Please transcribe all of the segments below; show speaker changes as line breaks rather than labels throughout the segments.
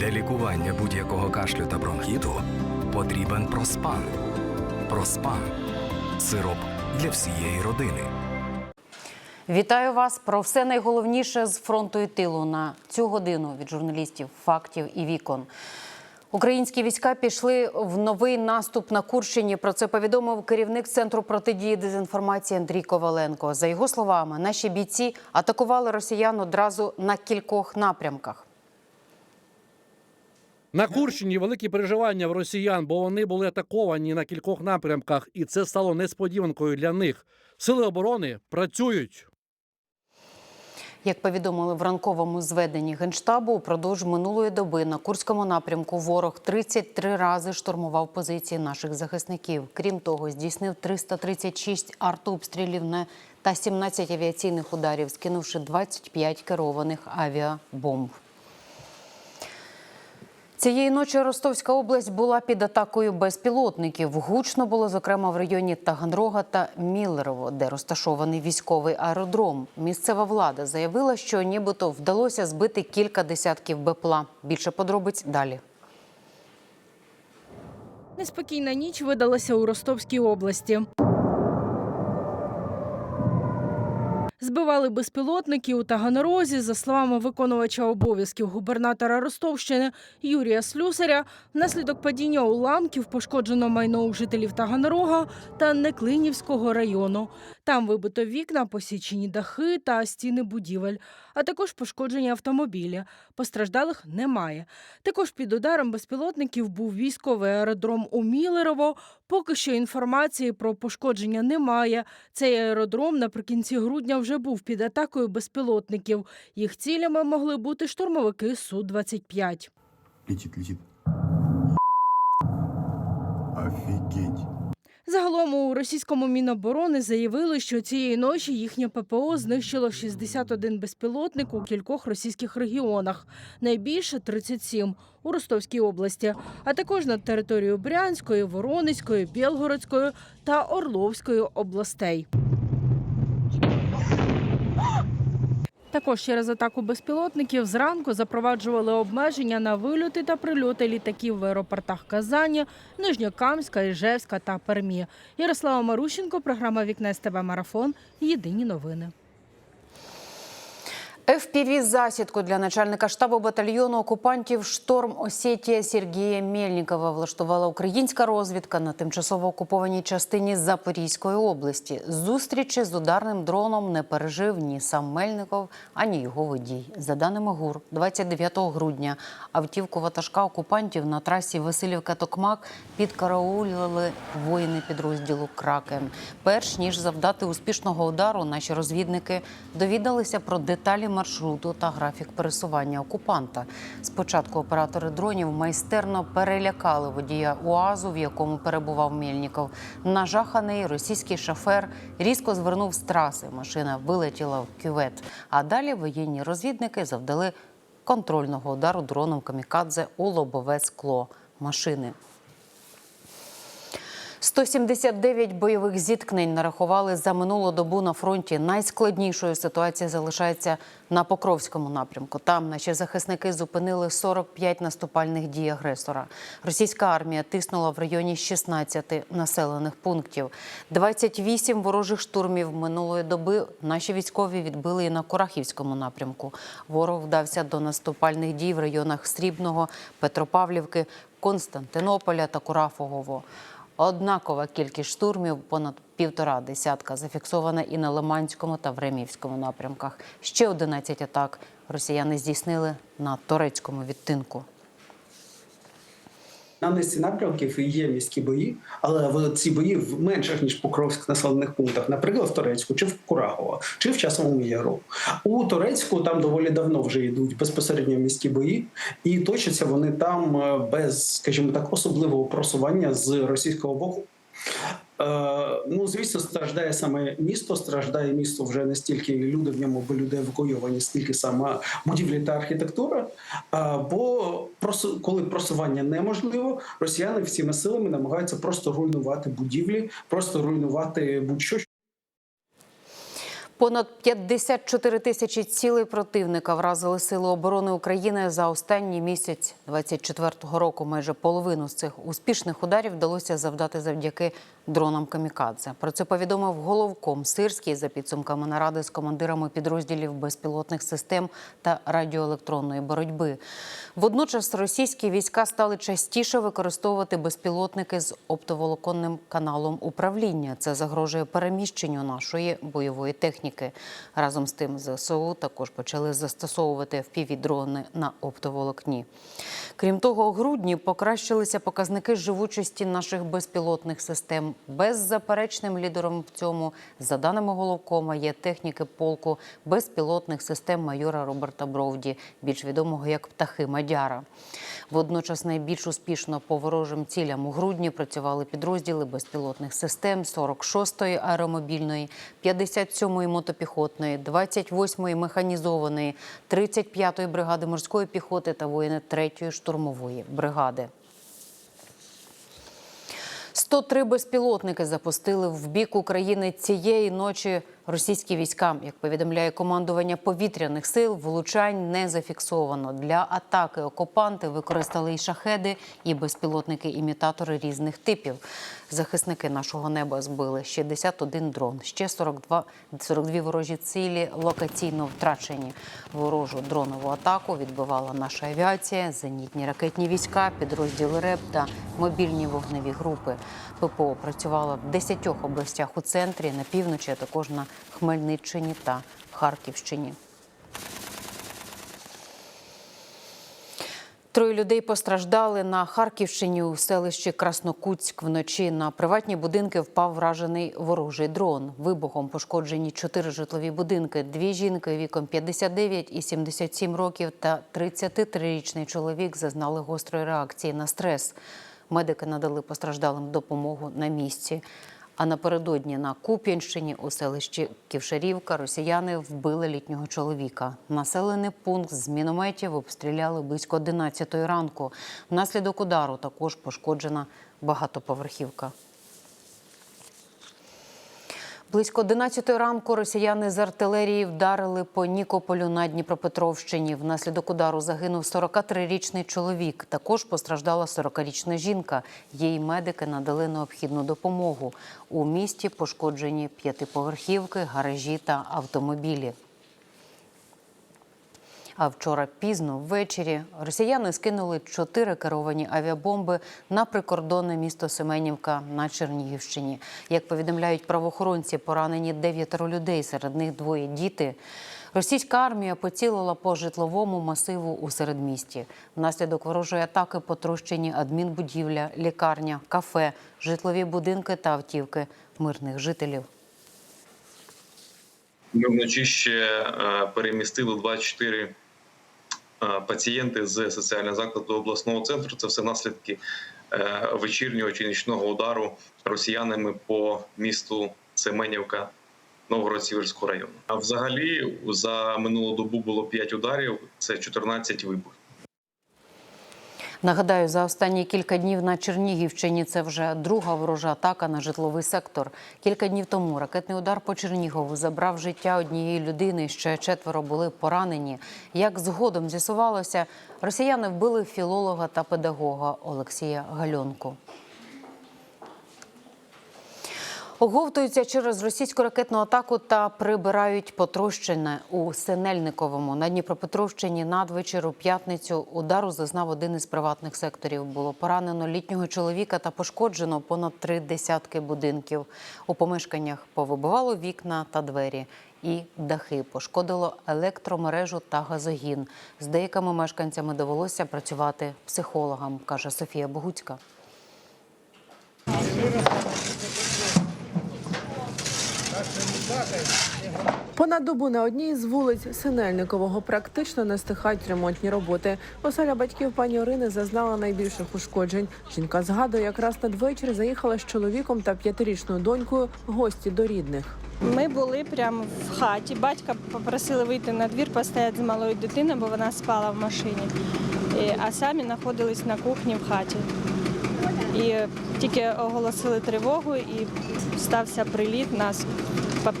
Для лікування будь-якого кашлю та бронхіту потрібен проспан. Проспан сироп для всієї родини.
Вітаю вас про все найголовніше з фронту і тилу на цю годину від журналістів фактів і вікон. Українські війська пішли в новий наступ на Курщині. Про це повідомив керівник центру протидії дезінформації Андрій Коваленко. За його словами, наші бійці атакували росіян одразу на кількох напрямках.
На Курщині великі переживання в росіян, бо вони були атаковані на кількох напрямках, і це стало несподіванкою для них. Сили оборони працюють.
Як повідомили в ранковому зведенні генштабу, упродовж минулої доби на Курському напрямку ворог 33 рази штурмував позиції наших захисників. Крім того, здійснив 336 артобстрілів та 17 авіаційних ударів, скинувши 25 керованих авіабомб. Цієї ночі Ростовська область була під атакою безпілотників. Гучно було зокрема в районі Таганрога та Міллерово, де розташований військовий аеродром. Місцева влада заявила, що нібито вдалося збити кілька десятків БПЛА. Більше подробиць далі.
Неспокійна ніч видалася у Ростовській області. Збивали безпілотники у Таганрозі. За словами виконувача обов'язків губернатора Ростовщини Юрія Слюсаря, внаслідок падіння уламків пошкоджено майно у жителів Таганрога та Неклинівського району. Там вибито вікна, посічені дахи та стіни будівель, а також пошкоджені автомобілі. Постраждалих немає. Також під ударом безпілотників був військовий аеродром у Мілерово. Поки що інформації про пошкодження немає. Цей аеродром наприкінці грудня вже був під атакою безпілотників. Їх цілями могли бути штурмовики Су-25.
Летит, летит. Офигеть.
Загалом у російському міноборони заявили, що цієї ночі їхнє ППО знищило 61 безпілотник у кількох російських регіонах, найбільше 37 у Ростовській області, а також над територією Брянської, Воронезької, Білгородської та Орловської областей. Також через атаку безпілотників зранку запроваджували обмеження на вильоти та прильоти літаків в аеропортах Казані, Нижньокамська, Іжевська та Пермі. Ярослава Марущенко, програма Вікне СТБ Марафон. Єдині новини.
Fpv засідку для начальника штабу батальйону окупантів «Шторм Осетія» Сергія Мельникова влаштувала українська розвідка на тимчасово окупованій частині Запорізької області. Зустрічі з ударним дроном не пережив ні сам Мельников, ані його водій. За даними ГУР, 29 грудня автівку ватажка окупантів на трасі Васильівка-Токмак підкараулили воїни підрозділу Кракен. Перш ніж завдати успішного удару, наші розвідники довідалися про деталі маршруту та графік пересування окупанта. Спочатку оператори дронів майстерно перелякали водія УАЗу, в якому перебував Мельніков. Нажаханий російський шофер різко звернув з траси. Машина вилетіла в кювет. А далі воєнні розвідники завдали контрольного удару дроном камікадзе у лобове скло машини. 179 бойових зіткнень нарахували за минулу добу на фронті. Найскладнішою ситуація залишається на Покровському напрямку. Там наші захисники зупинили 45 наступальних дій агресора. Російська армія тиснула в районі 16 населених пунктів. 28 ворожих штурмів минулої доби наші військові відбили і на Курахівському напрямку. Ворог вдався до наступальних дій в районах Срібного, Петропавлівки, Константинополя та Курафогово. Однакова кількість штурмів понад півтора десятка зафіксована і на Лиманському та Времівському напрямках. Ще 11 атак росіяни здійснили на турецькому відтинку.
На низці напрямків є міські бої, але ці бої в менших ніж Покровських населених пунктах, наприклад, в Торецьку, чи в Курагово, чи в Часовому Яру. У Торецьку там доволі давно вже йдуть безпосередньо міські бої, і точаться вони там е, без, скажімо так, особливого просування з російського боку. Е, ну, звісно, страждає саме місто. Страждає місто вже не стільки люди в ньому, бо люди евакуйовані, стільки сама будівлі та архітектура. А, бо просу- коли просування неможливо, росіяни всіма силами намагаються просто руйнувати будівлі, просто руйнувати будь-що,
Понад 54 тисячі цілей противника вразили сили оборони України за останній місяць 24-го року. Майже половину з цих успішних ударів вдалося завдати завдяки дронам камікадзе. Про це повідомив головком Сирський за підсумками наради з командирами підрозділів безпілотних систем та радіоелектронної боротьби. Водночас російські війська стали частіше використовувати безпілотники з оптоволоконним каналом управління. Це загрожує переміщенню нашої бойової техніки. Разом з тим, ЗСУ також почали застосовувати впівдрони на оптоволокні. Крім того, у грудні покращилися показники живучості наших безпілотних систем. Беззаперечним лідером в цьому, за даними головкома, є техніки полку безпілотних систем майора Роберта Бровді, більш відомого як птахи Мадяра. Водночас найбільш успішно по ворожим цілям у грудні працювали підрозділи безпілотних систем 46-ї аеромобільної, 57-ї мотопіхотної, 28-ї механізованої, 35-ї бригади морської піхоти та воїни 3-ї штурмової бригади. 103 безпілотники запустили в бік України цієї ночі російські війська. Як повідомляє командування повітряних сил, влучань не зафіксовано. Для атаки окупанти використали і шахеди, і безпілотники-імітатори різних типів. Захисники нашого неба збили 61 дрон. Ще 42, 42 ворожі цілі локаційно втрачені. Ворожу дронову атаку відбивала наша авіація, зенітні ракетні війська, підрозділи РЕП та мобільні вогневі групи. ППО працювала в 10 областях у центрі, на півночі, а також на Хмельниччині та Харківщині. Троє людей постраждали на Харківщині у селищі Краснокутськ. Вночі на приватні будинки впав вражений ворожий дрон. Вибухом пошкоджені чотири житлові будинки. Дві жінки віком 59 і 77 років та 33-річний чоловік зазнали гострої реакції на стрес. Медики надали постраждалим допомогу на місці. А напередодні на Куп'янщині у селищі Ківшарівка росіяни вбили літнього чоловіка. Населений пункт з мінометів обстріляли близько 11 ранку. Внаслідок удару також пошкоджена багатоповерхівка. Близько 11 ранку росіяни з артилерії вдарили по Нікополю на Дніпропетровщині. Внаслідок удару загинув 43-річний чоловік. Також постраждала 40-річна жінка. Їй медики надали необхідну допомогу. У місті пошкоджені п'ятиповерхівки, гаражі та автомобілі. А вчора пізно ввечері росіяни скинули чотири керовані авіабомби на прикордонне місто Семенівка на Чернігівщині. Як повідомляють правоохоронці, поранені дев'ятеро людей, серед них двоє діти. Російська армія поцілила по житловому масиву у середмісті. Внаслідок ворожої атаки потрощені адмінбудівля, лікарня, кафе, житлові будинки та автівки мирних жителів.
Ми вночі ще е, перемістили 24 е, пацієнти з соціального закладу обласного центру. Це все наслідки е, вечірнього чи нічного удару росіянами по місту Семенівка Новгород-Сіверського району. А взагалі за минулу добу було 5 ударів, це 14 вибухів.
Нагадаю, за останні кілька днів на Чернігівщині це вже друга ворожа атака на житловий сектор. Кілька днів тому ракетний удар по Чернігову забрав життя однієї людини. Ще четверо були поранені. Як згодом з'ясувалося, росіяни вбили філолога та педагога Олексія Гальонку. Оговтуються через російську ракетну атаку та прибирають потрощене у Синельниковому. На Дніпропетровщині надвечір у п'ятницю удару зазнав один із приватних секторів. Було поранено літнього чоловіка та пошкоджено понад три десятки будинків. У помешканнях повибивало вікна та двері. І дахи пошкодило електромережу та газогін. З деякими мешканцями довелося працювати психологам, каже Софія Богуцька.
Понад добу на одній з вулиць Синельникового практично не стихають ремонтні роботи. Оселя батьків пані Орини зазнала найбільших ушкоджень. Жінка згадує, якраз надвечір заїхала з чоловіком та п'ятирічною донькою гості до рідних.
Ми були прямо в хаті. Батька попросили вийти на двір, постояти з малою дитиною, бо вона спала в машині. А самі знаходились на кухні в хаті. І тільки оголосили тривогу, і стався приліт. Нас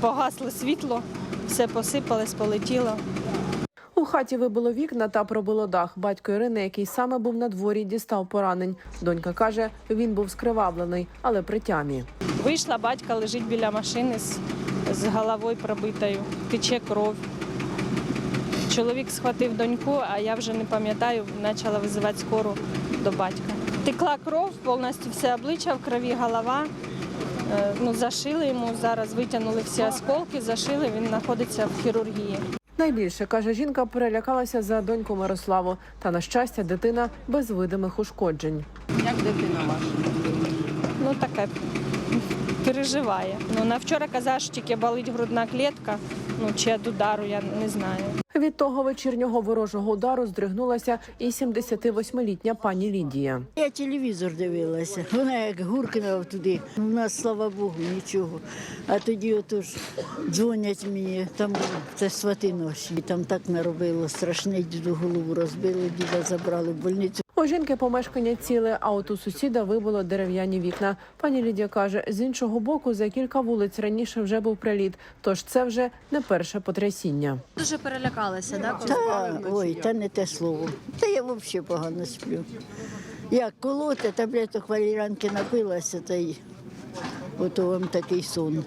погасло світло. все посипалось, полетіло.
У хаті вибило вікна та пробило дах. Батько Ірини, який саме був на дворі, дістав поранень. Донька каже, він був скривавлений, але при тямі.
Вийшла, батька лежить біля машини з, з головою пробитою, тече кров. Чоловік схватив доньку, а я вже не пам'ятаю, почала визивати скору до батька. Текла кров, повністю все обличчя в крові, голова. Е, Ну, зашили йому, зараз витягнули всі осколки, зашили, він знаходиться в хірургії.
Найбільше каже жінка, перелякалася за доньку Мирославу. Та на щастя, дитина без видимих ушкоджень. Як дитина ваша?
Ну, таке переживає. Ну, на вчора казав, що тільки болить грудна клітка, ну, чи від удару, я не знаю.
Від того вечірнього ворожого удару здригнулася і 78-літня пані Лідія.
Я телевізор дивилася. Вона як гуркнула туди. У нас, слава Богу, нічого. А тоді отож дзвонять мені, там це свати ноші. Там так наробило страшне, діду голову розбили, діда забрали в больницю.
У жінки помешкання ціле, а от у сусіда вибило дерев'яні вікна. Пані Лідія каже, з іншого боку, за кілька вулиць раніше вже був приліт, тож це вже не перше потрясіння.
Дуже перелякалася, так?
Та, ой, та не те слово. Та я взагалі погано сплю. Як колоти, таблеток валіранки напилася, та й ото вам такий сон.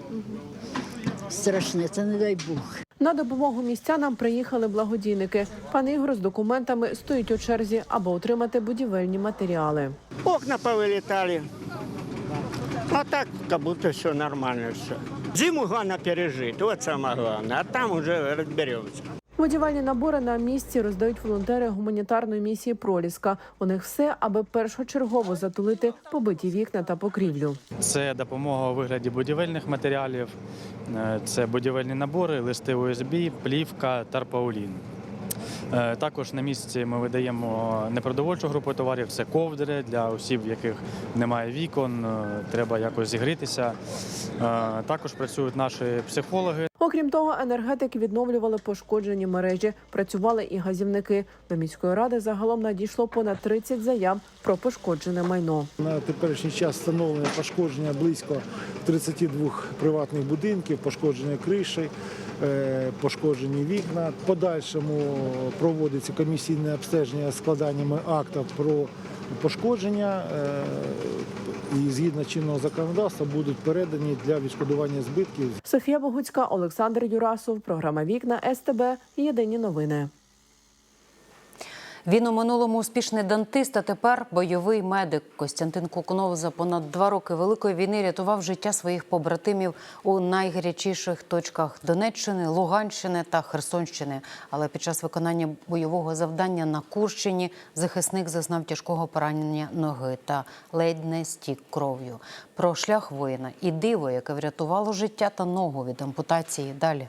Страшне, це не дай Бог.
На допомогу містянам приїхали благодійники. Пан Ігор з документами стоїть у черзі, аби отримати будівельні матеріали.
Окна повилітали, А так, як будто все нормально все. Зиму головне пережити, от саме головне, а там уже разберемся.
Будівельні набори на місці роздають волонтери гуманітарної місії Проліска. У них все, аби першочергово затулити побиті вікна та покрівлю.
Це допомога у вигляді будівельних матеріалів, е, це будівельні набори, листи УСБ, плівка, тарпаулін. Е, Також на місці ми видаємо непродовольчу групу товарів, це ковдри для осіб, в яких немає вікон, е, треба якось зігрітися. Також працюють наші психологи.
Окрім того, енергетики відновлювали пошкоджені мережі. Працювали і газівники. До міської ради загалом надійшло понад 30 заяв про пошкоджене майно.
На теперішній час встановлено пошкодження близько 32 приватних будинків, пошкоджені криші, е, пошкоджені вікна. Подальшому проводиться комісійне обстеження складаннями актів про пошкодження е, і згідно чинного законодавства будуть передані для відшкодування збитків
Софія Богуцька, Олександр Юрасов. Програма Вікна СТБ. Єдині новини.
Він у минулому успішний дантист, а тепер бойовий медик. Костянтин Кукунов за понад два роки великої війни рятував життя своїх побратимів у найгарячіших точках Донеччини, Луганщини та Херсонщини. Але під час виконання бойового завдання на Курщині захисник зазнав тяжкого поранення ноги та ледь не стік кров'ю. Про шлях воїна і диво, яке врятувало життя та ногу від ампутації. Далі.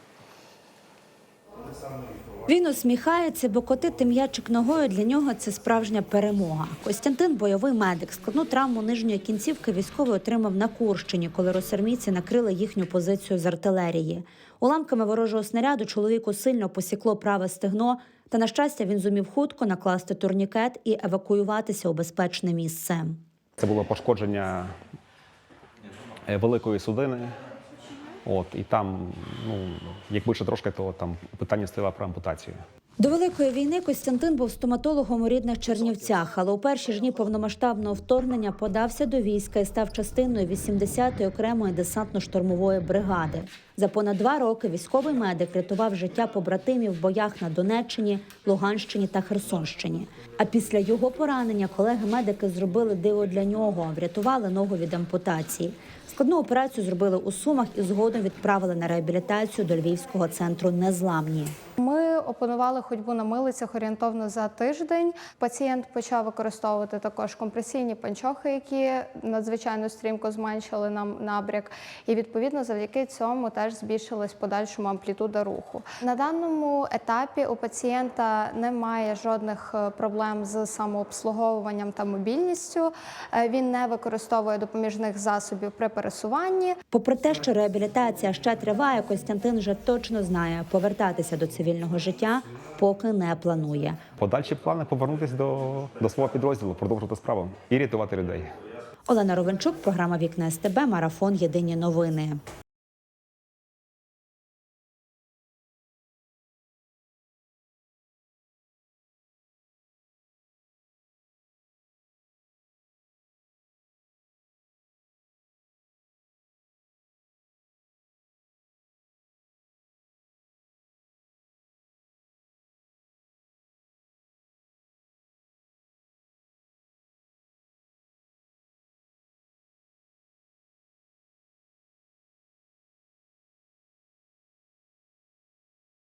Він усміхається, бо котити м'ячик ногою для нього це справжня перемога. Костянтин бойовий медик. Складну травму нижньої кінцівки військовий отримав на Курщині, коли росармійці накрили їхню позицію з артилерії. Уламками ворожого снаряду чоловіку сильно посікло праве стегно. Та на щастя він зумів хутко накласти турнікет і евакуюватися у безпечне місце.
Це було пошкодження е, великої судини. От, і там, ну, якби ще трошки, то там питання стояло про ампутацію.
До великої війни Костянтин був стоматологом у рідних Чернівцях, але у перші ж дні повномасштабного вторгнення подався до війська і став частиною 80-ї окремої десантно-штурмової бригади. За понад два роки військовий медик рятував життя побратимів в боях на Донеччині, Луганщині та Херсонщині. А після його поранення колеги-медики зробили диво для нього, врятували ногу від ампутації. Складну операцію зробили у Сумах і згодом відправили на реабілітацію до Львівського центру Незламні.
Ми опанували ходьбу на милицях орієнтовно за тиждень. Пацієнт почав використовувати також компресійні панчохи, які надзвичайно стрімко зменшили нам набряк. І відповідно завдяки цьому теж збільшилась подальшому амплітуда руху. На даному етапі у пацієнта немає жодних е, проблем з самообслуговуванням та мобільністю. Е, Він не використовує допоміжних засобів при пересуванні.
Попри те, що реабілітація ще триває, Костянтин вже точно знає, повертатися до цивільного життя поки не планує.
Подальші плани повернутися до, до свого підрозділу, продовжувати справу і рятувати людей.
Олена Ровенчук, програма Вікна СТБ, марафон Єдині новини.